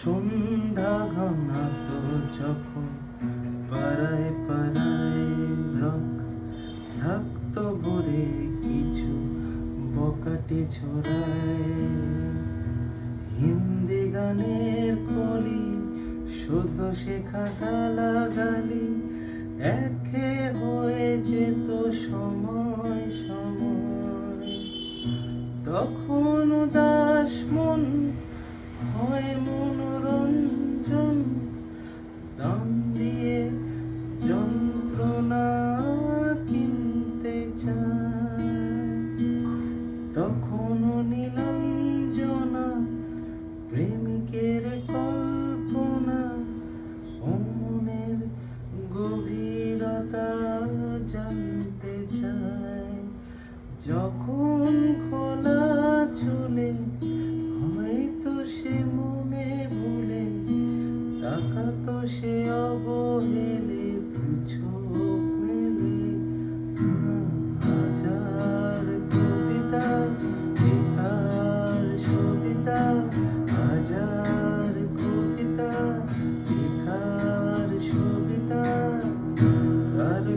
সন্ধ্যা ঘনাত যখন পাড়ায় পাড়ায় রক থাকতো ভরে কিছু বকাটে ছড়ায়। হিন্দি গানের কলি শুদ্ধ শেখা গালাগালি একে হয়ে যেত সময় সময়। তখন তখনও নীলাঞ্জনা প্রেমিকের কল্পনা, অমনের গভীরতা জানতে চায় যখন খোলা চলে, হয়তো সে মনে ভুলে, তাকাতো সে অবহেলে।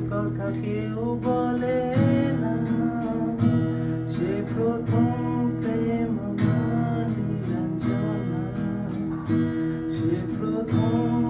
কথা কেউ বলে না সে প্রথম প্রেম সে প্রথম